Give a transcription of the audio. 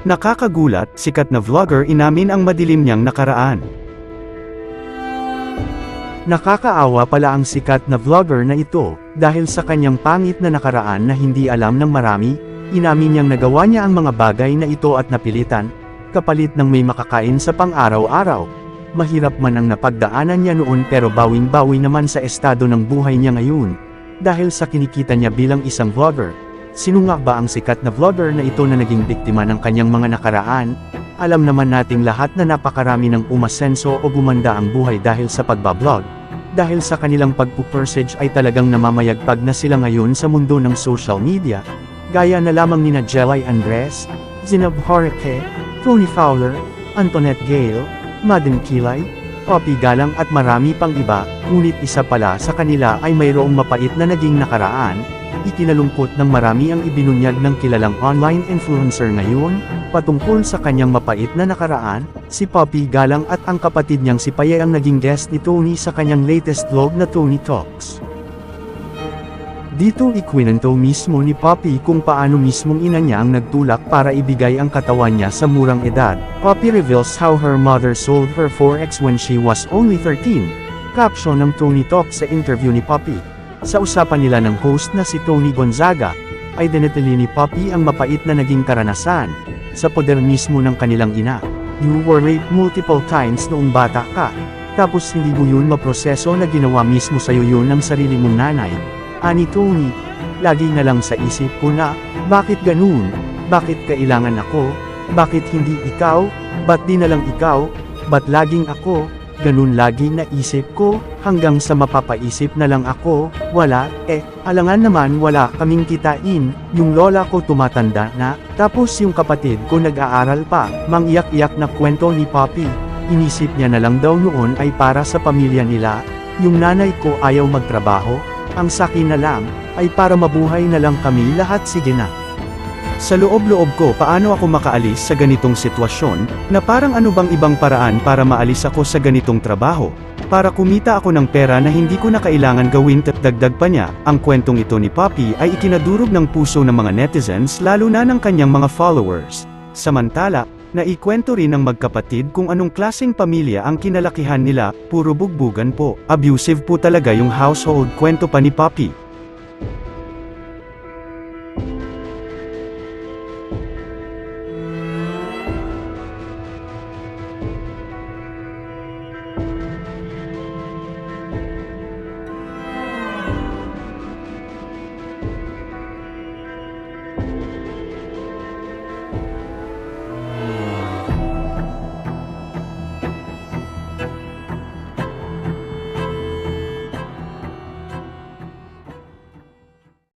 Nakakagulat, sikat na vlogger inamin ang madilim niyang nakaraan. Nakakaawa pala ang sikat na vlogger na ito, dahil sa kanyang pangit na nakaraan na hindi alam ng marami, inamin niyang nagawa niya ang mga bagay na ito at napilitan, kapalit ng may makakain sa pang-araw-araw. Mahirap man ang napagdaanan niya noon pero bawing-bawi naman sa estado ng buhay niya ngayon, dahil sa kinikita niya bilang isang vlogger. Sino nga ba ang sikat na vlogger na ito na naging biktima ng kanyang mga nakaraan? Alam naman nating lahat na napakarami ng umasenso o gumanda ang buhay dahil sa pagbablog. Dahil sa kanilang pagpupersage ay talagang namamayagpag na sila ngayon sa mundo ng social media. Gaya na lamang nina Jelay Andres, Zinab Jorge, Tony Fowler, Antoinette Gale, Maden Kilay, Poppy Galang at marami pang iba, ngunit isa pala sa kanila ay mayroong mapait na naging nakaraan, ikinalungkot ng marami ang ibinunyag ng kilalang online influencer ngayon, patungkol sa kanyang mapait na nakaraan, si Poppy Galang at ang kapatid niyang si Paye ang naging guest ni Tony sa kanyang latest vlog na Tony Talks. Dito ikwinento mismo ni Poppy kung paano mismong ina niya ang nagtulak para ibigay ang katawan niya sa murang edad. Poppy reveals how her mother sold her 4X when she was only 13. Caption ng Tony Talk sa interview ni Poppy. Sa usapan nila ng host na si Tony Gonzaga, ay dinetili ni Poppy ang mapait na naging karanasan, sa poder mismo ng kanilang ina. You were raped multiple times noong bata ka, tapos hindi mo yun maproseso na ginawa mismo sa'yo yun ng sarili mong nanay. Ani Tony, lagi na lang sa isip ko na, bakit ganun? Bakit kailangan ako? Bakit hindi ikaw? Ba't di na lang ikaw? Ba't laging ako? Ganun lagi na isip ko, hanggang sa mapapaisip na lang ako, wala, eh, alangan naman wala kaming kitain, yung lola ko tumatanda na, tapos yung kapatid ko nag-aaral pa, mangiyak-iyak na kwento ni Poppy. Inisip niya na lang daw noon ay para sa pamilya nila, yung nanay ko ayaw magtrabaho, ang sakin na lang, ay para mabuhay na lang kami lahat sige na. Sa loob-loob ko paano ako makaalis sa ganitong sitwasyon, na parang ano bang ibang paraan para maalis ako sa ganitong trabaho, para kumita ako ng pera na hindi ko na kailangan gawin at dagdag pa niya, ang kwentong ito ni Poppy ay ikinadurog ng puso ng mga netizens lalo na ng kanyang mga followers. Samantala, naikwento rin ng magkapatid kung anong klaseng pamilya ang kinalakihan nila, puro bugbugan po. Abusive po talaga yung household kwento pa ni Poppy.